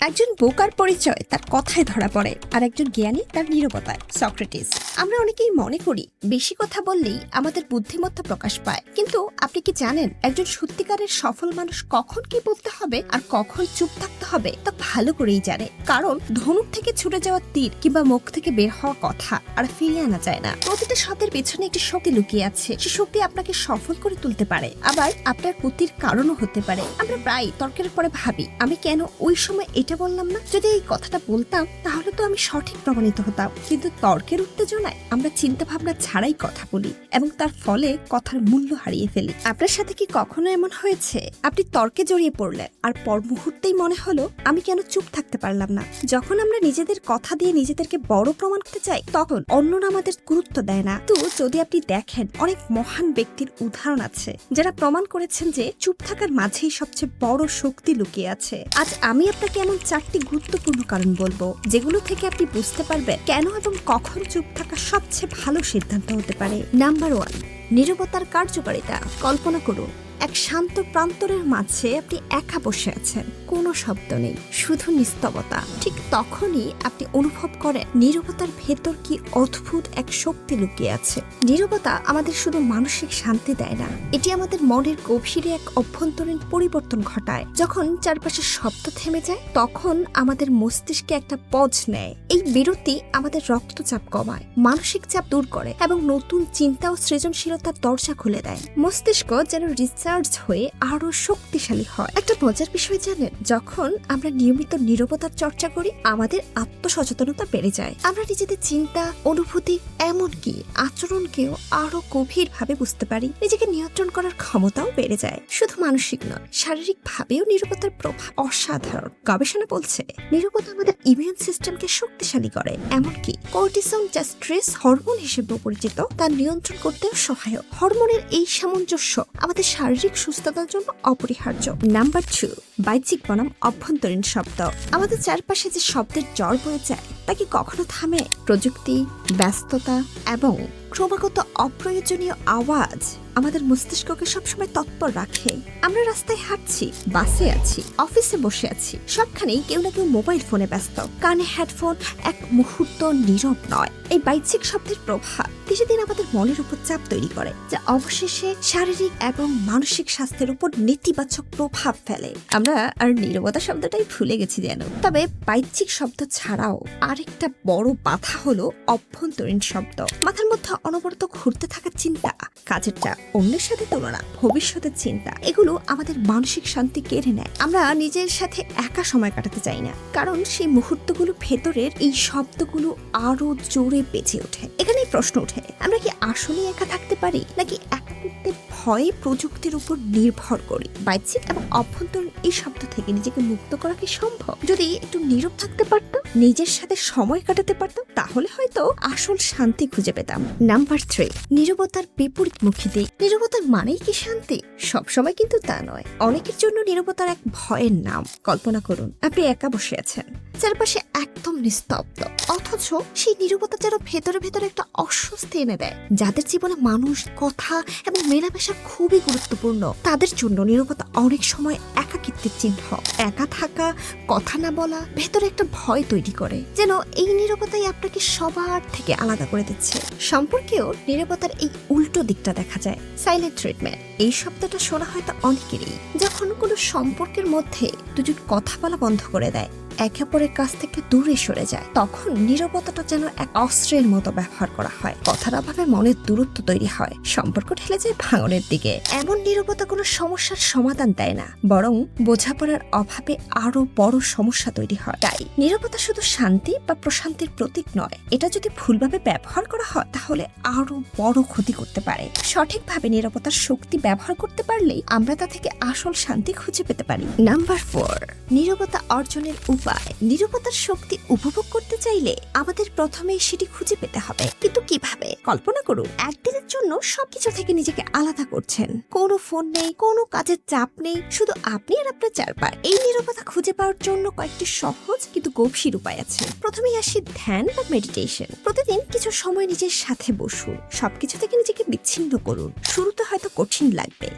একজন বোকার পরিচয় তার কথায় ধরা পড়ে আর একজন জ্ঞানী তার নীরবতায়। সক্রেটিস, আমরা অনেকেই মনে করি বেশি কথা বললেই আমাদের বুদ্ধিমত্তা প্রকাশ পায়। কিন্তু আপনি কি জানেন একজন সত্যিকারের সফল মানুষ কখন কি বলতে হবে আর কখন চুপ থাকতে হবে তা ভালো করেই জানে। কারণ ধনুক থেকে ছুটে যাওয়া তীর কিংবা মুখ থেকে বের হওয়া কথা আর ফিরিয়ে আনা যায় না। প্রতিটা শব্দের পেছনে একটি শক্তি লুকিয়ে আছে। সে শক্তি আপনাকে সফল করে তুলতে পারে। আবার আপনার ক্ষতির কারণও হতে পারে। আমরা প্রায় তর্কের পরে ভাবি, আমি কেন ওই সময় এটা বললাম না? যদি এই কথাটা বলতাম, তাহলে তো আমি সঠিক প্রমাণিত হতাম। কিন্তু তর্কের উত্তেজনায় আমরা চিন্তা ভাবনা ছাড়াই কথা বলি এবং তার ফলে কথার মূল্য হারিয়ে ফেলি। আপনার সাথে কি কখনো এমন হয়েছে? আপনি তর্কে জড়িয়ে পড়লেন, আর পর মুহূর্তেই মনে হলো, আমি কেন চুপ থাকতে পারলাম না? যখন আমরা নিজেদের কথা দিয়ে নিজেদেরকে বড় প্রমাণ করতে চাই, তখন অন্যরা আমাদের গুরুত্ব দেয় না। তো যদি আপনি দেখেন, অনেক মহান ব্যক্তির উদাহরণ আছে, যারা প্রমাণ করেছেন যে চুপ থাকার মাঝেই সবচেয়ে বড় শক্তি লুকিয়ে আছে। আজ আমি আপনাকে এমন চারটি গুরুত্বপূর্ণ কারণ বলব, যেগুলো থেকে আপনি বুঝতে পারবেন কেন এবং কখন চুপ থাকা সবচেয়ে ভালো সিদ্ধান্ত হতে পারে। নাম্বার ওয়ান নিরবতার কার্যকারিতা। কল্পনা করুন এক শান্ত প্রান্তরের মাঝে আপনি একা বসে আছেন। কোনো শব্দ নেই, শুধু নিস্তবতা। ঠিক তখনই আপনি অনুভব করেন, নীরবতার ভেতর কি অদ্ভুত এক শক্তি লুকিয়ে আছে। নীরবতা আমাদের শুধু মানসিক শান্তি দেয় না, এটি আমাদের মনের গভীরে এক অভ্যন্তরীণ পরিবর্তন ঘটায়। যখন চারপাশে শব্দ থেমে যায়, তখন আমাদের মস্তিষ্কে একটা পজ নেয়। এই বিরতি আমাদের রক্তচাপ কমায়, মানসিক চাপ দূর করে এবং নতুন চিন্তা ও সৃজনশীলতার দরজা খুলে দেয়। মস্তিষ্ক যেন রিচার্জ হয়ে আরও শক্তিশালী হয়। একটা মজার বিষয় জানেন, যখন আমরা নিয়মিত নীরবতার চর্চা করি, আমাদের আত্মসচেতনতা বেড়ে যায়। আমরা নিজেদের চিন্তা, অনুভূতি, এমনকি আচরণকেও আরও গভীর ভাবে বুঝতে পারি। নিজেকে নিয়ন্ত্রণ করার ক্ষমতাও বেড়ে যায়। শুধু মানসিক নয় শারীরিক ভাবেও নিরাপত্তার প্রভাব অসাধারণ। গবেষণা বলছে নিরাপত্তা আমাদের ইমিউন সিস্টেমকে শক্তিশালী করে। এমনকি কর্টিসন যা স্ট্রেস হরমোন হিসেবে পরিচিত, তা নিয়ন্ত্রণ করতেও সহায়ক। হরমোনের এই সামঞ্জস্য আমাদের শারীরিক সুস্থতার জন্য অপরিহার্য। নাম্বার টু বাহ্যিক বনাম অভ্যন্তরীণ শব্দ। আমাদের চারপাশে যে শব্দের জ্বর বয়ে যায় তা কি কখনো থামে? প্রযুক্তি, ব্যস্ততা এবং ক্রমাগত অপ্রয়োজনীয় আওয়াজ আমাদের মস্তিষ্ককে সবসময় তৎপর রাখে। আমরা রাস্তায় হাঁটছি, বাসে আছি, অফিসে বসে আছি, সবখানেই কেউ না কেউ মোবাইল ফোনে ব্যস্ত। কানে হেডফোন এক মুহূর্ত নীরব নয়। এই বাহ্যিক শব্দের প্রভাব ধীরে দিন আমাদের মনের উপর চাপ তৈরি করে, যা অবশেষে শারীরিক এবং মানসিক স্বাস্থ্যের উপর নেতিবাচক প্রভাব ফেলে। আমরা আর নীরবতা শব্দটাই ভুলে গেছি যেন। তবে বাহ্যিক শব্দ ছাড়াও আরেকটা বড় বাধা হলো অভ্যন্তরীণ শব্দ। মাথার মধ্যে অনবরত ঘুরতে থাকা চিন্তা কাজের চাপ অন্যের সাথে তুলনা, ভবিষ্যতের চিন্তা, এগুলো আমাদের মানসিক শান্তি কেড়ে নেয়। আমরা নিজের সাথে একা সময় কাটাতে চাই না, কারণ সেই মুহূর্তগুলো ভেতরের এই শব্দগুলো আরও জোরে বেঁচে ওঠে। এখানেই প্রশ্ন ওঠে আমরা কি আসলে একা থাকতে পারি? নাকি একাকিত্বের ভয়ে প্রযুক্তির উপর নির্ভর করি? বাহ্যিক এবং অভ্যন্তরীণ এই শব্দ থেকে নিজেকে মুক্ত করা কি সম্ভব? যদি একটু নীরব থাকতে পারতাম। নিজের সাথে সময় কাটাতে পারতাম, তাহলে হয়তো আসল শান্তি খুঁজে পেতাম। নাম্বার থ্রি নীরবতার বিপরীতমুখী দিক নীরবতার মানেই কি শান্তি? সবসময় কিন্তু তা নয়। অনেকের জন্য নীরবতার এক ভয়ের নাম। কল্পনা করুন, আপনি একা বসে আছেন। চারপাশে একদম নিস্তব্ধ। অথচ সেই নীরবতা যেন ভেতরে ভেতরে একটা অস্বস্তি এনে দেয়। যাদের জীবনে মানুষ, কথা এবং মেলামেশা খুবই গুরুত্বপূর্ণ, তাদের জন্য নীরবতা অনেক সময় একাকিত্বের চিহ্ন। একা থাকা, কথা না বলা, ভেতরে একটা ভয় তৈরি করে, যেন এই নীরবতাই আপনাকে সবার থেকে আলাদা করে দিচ্ছে। সম্পর্কেও নীরবতার এই উল্টো দিকটা দেখা যায় সাইলেন্ট ট্রিটমেন্ট এই শব্দটা শোনা হয়তো অনেকেরই, যখন কোনো সম্পর্কের মধ্যে দুজন কথা বলা বন্ধ করে দেয়। একে অপরের কাছ থেকে দূরে সরে যায়। তখন নীরবতাটা যেন এক অস্ত্রের মতো ব্যবহার করা হয়। কথার অভাবে মনের দূরত্ব তৈরি হয়। সম্পর্ক ঠেলে যায় ভাঙনের দিকে। এমন নীরবতা কোনো সমস্যার সমাধান দেয় না। বরং বোঝাপড়ার অভাবে আরও বড় সমস্যা তৈরি হয়। তাই নীরবতা শুধু শান্তি বা প্রশান্তির প্রতীক নয়। এটা যদি ভুলভাবে ব্যবহার করা হয়, তাহলে আরও বড় ক্ষতি করতে পারে। সঠিকভাবে নিরাপত্তার শক্তি ব্যবহার করতে পারলেই আমরা তা থেকে আসল শান্তি খুঁজে পেতে পারি। নাম্বার ফোর, নিরবতা অর্জনের উপায়। নিরবতার শক্তি উপভোগ করতে চাইলে আমাদের প্রথমে সেটি খুঁজে পেতে হবে। কিন্তু কীভাবে? কল্পনা করুন, একদিনের জন্য সবকিছু থেকে নিজেকে আলাদা করছেন। কোনো ফোন নেই, কোনো কাজের চাপ নেই, শুধু আপনি আর আপনার চারপার এই নিরবতা খুঁজে পাওয়ার জন্য কয়েকটি সহজ কিন্তু গভীর উপায় আছে। প্রথমেই আসি ধ্যান বা মেডিটেশন প্রতিদিন কিছু সময় নিজের সাথে বসুন। সবকিছু থেকে নিজেকে বিচ্ছিন্ন করুন। শুরুতে হয়তো কঠিন লাগবে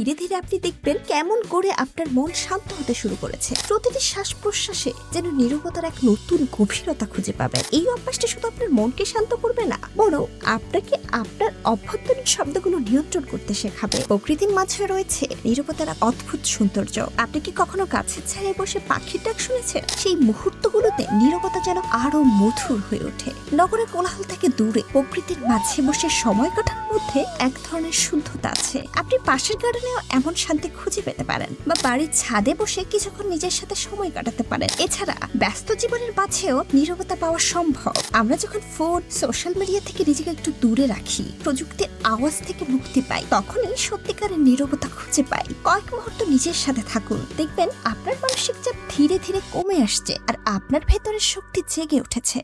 ধীরে ধীরে আপনি দেখবেন কেমন করে আপনার মন শান্ত হতে শুরু করেছে। প্রতিটি শ্বাস প্রশ্বাসে যেন নীরবতার এক নতুন গভীরতা খুঁজে পাবেন। এই অভ্যাসটা শুধু আপনার মনকে শান্ত করবে না, বরং আপনাকে আপনার অভ্যন্তরীণ শব্দগুলো নিয়ন্ত্রণ করতে শেখাবে। প্রকৃতির মাঝে রয়েছে নীরবতার অদ্ভুত সৌন্দর্য। আপনি কি কখনো গাছের ছায়ায় বসে পাখির ডাক শুনেছেন? সেই মুহূর্তগুলোতে নীরবতা যেন আরও মধুর হয়ে ওঠে। নগরের কোলাহল থেকে দূরে, প্রকৃতির মাঝে বসে সময় কাটানোর মধ্যে এক ধরনের শুদ্ধতা আছে। আপনি পাশের গার্ডেনেও এমন শান্তি খুঁজে পেতে পারেন বা বাড়ির ছাদে বসে কিছুক্ষণ নিজের সাথে সময় কাটাতে পারেন। এছাড়া, ব্যস্ত জীবনের মাঝেও নীরবতা পাওয়া সম্ভব। আমরা যখন ফোন, সোশ্যাল মিডিয়া থেকে নিজেকে একটু দূরে রাখি প্রযুক্তির আওয়াজ থেকে মুক্তি পাই, তখনই সত্যিকারের নীরবতা খুঁজে পাই। কয়েক মুহূর্ত নিজের সাথে থাকুন। দেখবেন আপনার মানসিক চাপ ধীরে ধীরে কমে আসছে। আর আপনার ভেতরের শক্তি জেগে উঠেছে।